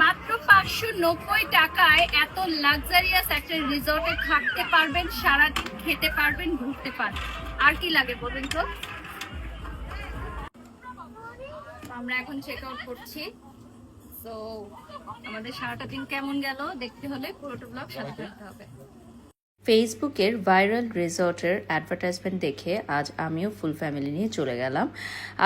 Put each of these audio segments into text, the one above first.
মাত্র পাঁচশো নব্বই টাকায় এত লাক্সারিয়াস একটা রিসর্টে থাকতে পারবেন, সারাদিন খেতে পারবেন, ঘুরতে পারবেন। আর কি লাগে বলুন তো? আমরা এখন চেক আউট করছি। তো আমাদের সারাটা দিন কেমন গেল? দেখতে হলে পুরোটা ব্লগ সাথে থাকতে হবে। ফেসবুকের ভাইরাল রিসর্টের অ্যাডভার্টাইজমেন্ট দেখে আজ আমিও ফুল ফ্যামিলি নিয়ে চলে গেলাম।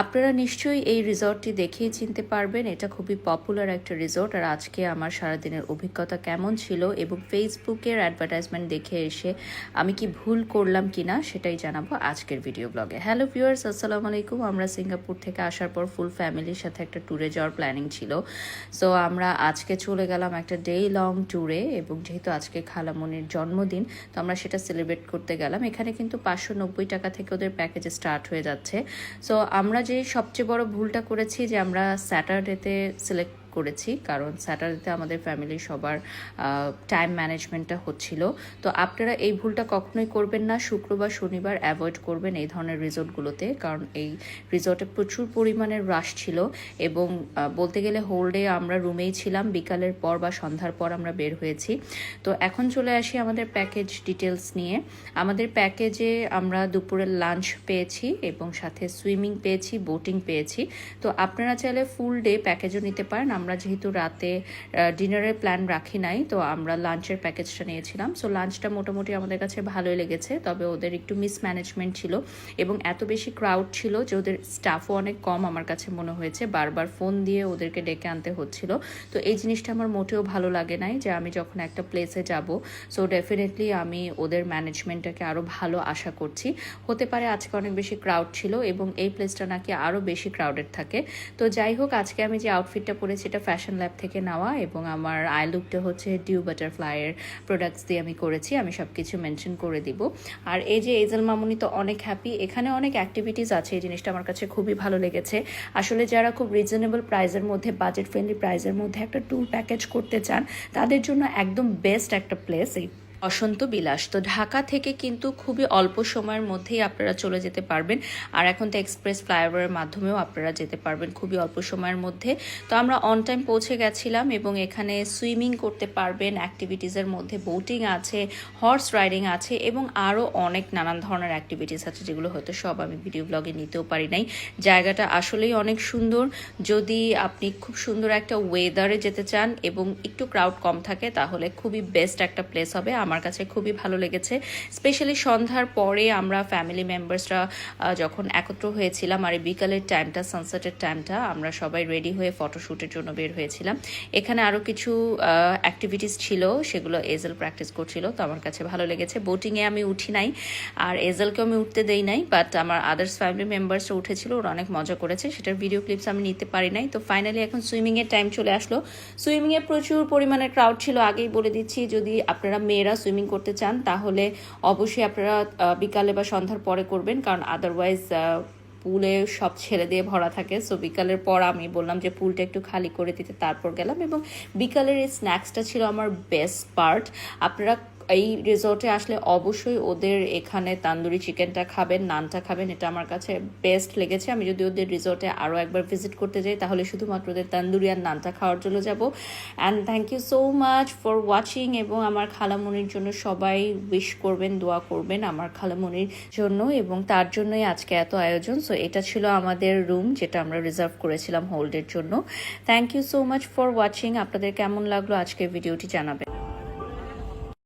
আপনারা নিশ্চয়ই এই রিসর্টটি দেখেই চিনতে পারবেন। এটা খুবই পপুলার একটা রিসর্ট আর আজকে আমার সারাদিনের অভিজ্ঞতা কেমন ছিল এবং ফেসবুকের অ্যাডভার্টাইজমেন্ট দেখে এসে আমি কি ভুল করলাম কি না সেটাই জানাব আজকের ভিডিও ব্লগে হ্যালো ভিউয়ার্স আসসালামু আলাইকুম। আমরা সিঙ্গাপুর থেকে আসার পর ফুল ফ্যামিলির সাথে একটা ট্যুরে যাওয়ার প্ল্যানিং ছিল। সো আমরা আজকে চলে গেলাম একটা ডে লং ট্যুরে এবং যেহেতু আজকে খালামনির জন্মদিন তো আমরা সেটা সেলিব্রেট করতে গেলাম। এখানে কিন্তু পাঁচশো নব্বই টাকা থেকে ওদের প্যাকেজ স্টার্ট হয়ে যাচ্ছে। সো আমরা যে সবচেয়ে বড় ভুলটা করেছি যে আমরা স্যাটারডেতে সিলেক্ট করেছি, কারণ স্যাটারডেতে আমাদের ফ্যামিলির সবার টাইম ম্যানেজমেন্টটা হচ্ছিল। তো আপনারা এই ভুলটা কখনোই করবেন না, শুক্রবার, শনিবার অ্যাভয়েড করবেন এই ধরনের রিসোর্টগুলোতে কারণ এই রিসোর্টে প্রচুর পরিমাণে রাশ ছিল এবং বলতে গেলে হোল ডে আমরা রুমেই ছিলাম, বিকালের পর বা সন্ধ্যার পর আমরা বের হয়েছি। তো এখন চলে আসি আমাদের প্যাকেজ ডিটেলস নিয়ে। আমাদের প্যাকেজে আমরা দুপুরের লাঞ্চ পেয়েছি এবং সাথে সুইমিং পেয়েছি বোটিং পেয়েছি। তো আপনারা চাইলে ফুল ডে প্যাকেজও নিতে পারেন। আমরা যেহেতু রাতে ডিনারের প্ল্যান রাখি নাই, তো আমরা লাঞ্চের প্যাকেজটা নিয়েছিলাম। সো লাঞ্চটা মোটামুটি আমাদের কাছে ভালোই লেগেছে, তবে ওদের একটু মিসম্যানেজমেন্ট ছিল এবং এত বেশি ক্রাউড ছিল যে ওদের স্টাফও অনেক কম আমার কাছে মনে হয়েছে। বারবার ফোন দিয়ে ওদেরকে ডেকে আনতে হচ্ছিল। তো এই জিনিসটা আমার মোটেও ভালো লাগে নাই যে আমি যখন একটা প্লেসে যাব সো ডেফিনেটলি আমি ওদের ম্যানেজমেন্টটাকে আরও ভালো আশা করছি। হতে পারে আজকে অনেক বেশি ক্রাউড ছিল এবং এই প্লেসটা নাকি আরও বেশি ক্রাউডেড থাকে। তো যাই হোক, আজকে আমি যে আউটফিটটা পরেছি এটা ফ্যাশন ল্যাব থেকে নেওয়া এবং আমার আই লুকটা হচ্ছে ডিউ বাটারফ্লাইয়ের প্রোডাক্টস দিয়ে আমি করেছি, আমি সব কিছু মেনশন করে দিব। আর এই যে এজেল মামুনি তো অনেক হ্যাপি এখানে অনেক অ্যাক্টিভিটিস আছে, এই জিনিসটা আমার কাছে খুবই ভালো লেগেছে। আসলে যারা খুব রিজনেবল প্রাইজের মধ্যে বাজেট ফ্রেন্ডলি প্রাইজের মধ্যে একটা ট্যুর প্যাকেজ করতে চান, তাদের জন্য একদম বেস্ট একটা প্লেস এই বসন্ত বিলাস। তো ঢাকা থেকে কিন্তু খুবই অল্প সময়ের মধ্যেই আপনারা চলে যেতে পারবেন। আর এখন তো এক্সপ্রেস ফ্লাইওভারের মাধ্যমেও আপনারা যেতে পারবেন খুবই অল্প সময়ের মধ্যে। তো আমরা অন টাইম পৌঁছে গেছিলাম এবং এখানে সুইমিং করতে পারবেন অ্যাক্টিভিটিসের মধ্যে বোটিং আছে হর্স রাইডিং আছে এবং আরও অনেক নানান ধরনের অ্যাক্টিভিটিস আছে যেগুলো হয়তো সব আমি ভিডিও ব্লগে নিতেও পারি নাই। জায়গাটা আসলেই অনেক সুন্দর। যদি আপনি খুব সুন্দর একটা ওয়েদারে যেতে চান এবং একটু ক্রাউড কম থাকে তাহলে খুবই বেস্ট একটা প্লেস হবে। আমার কাছে খুবই ভালো লেগেছে। স্পেশালি সন্ধ্যার পরে আমরা ফ্যামিলি মেম্বার্সরা যখন একত্র হয়েছিলাম, আর বিকালের টাইমটা সানসেটের টাইমটা আমরা সবাই রেডি হয়ে ফটোশ্যুটের জন্য বের হয়েছিলাম। এখানে আরও কিছু অ্যাক্টিভিটিস ছিল, সেগুলো এজেল প্র্যাকটিস করছিল, তো আমার কাছে ভালো লেগেছে। বোটিংয়ে আমি উঠি নাই, আর এজেলকেও আমি উঠতে দেই নাই বাট আমার আদার্স ফ্যামিলি মেম্বার্সরা উঠেছিল, ওরা অনেক মজা করেছে। সেটার ভিডিও ক্লিপস আমি নিতে পারি নাই। তো ফাইনালি এখন সুইমিংয়ের টাইম চলে আসলো। সুইমিংয়ে প্রচুর পরিমাণে ক্রাউড ছিল, আগেই বলে দিচ্ছি, যদি আপনারা মেয়েরা সুইমিং করতে চান, তাহলে অবশ্যই আপনারা বিকালে বা সন্ধ্যার পরে করবেন, কারণ আদারওয়াইজ পুলে সব ছেড়ে দিয়ে ভরা থাকে। সো বিকালের পর আমি বললাম যে পুলটা একটু খালি করে দিতে, তারপর গেলাম এবং বিকালের এই স্ন্যাক্সটা ছিল আমার বেস্ট পার্ট আপনারা এই রিসর্টে আসলে অবশ্যই ওদের এখানে তান্দুরি চিকেনটা খাবেন, নানটা খাবেন, এটা আমার কাছে বেস্ট লেগেছে। আমি যদি ওদের রিসর্টে আরও একবার ভিজিট করতে যাই, তাহলে শুধুমাত্র ওদের তান্দুরি আর নানটা খাওয়ার জন্য যাব। And thank you so much for watching এবং আমার খালামনির জন্য সবাই উইশ করবেন, দোয়া করবেন আমার খালামনির জন্য এবং তার জন্যই আজকে এত আয়োজন। সো এটা ছিল আমাদের রুম যেটা আমরা রিজার্ভ করেছিলাম হোল্ডের জন্য। Thank you so much for watching আপনাদের কেমন লাগল আজকের ভিডিওটি জানাবেন।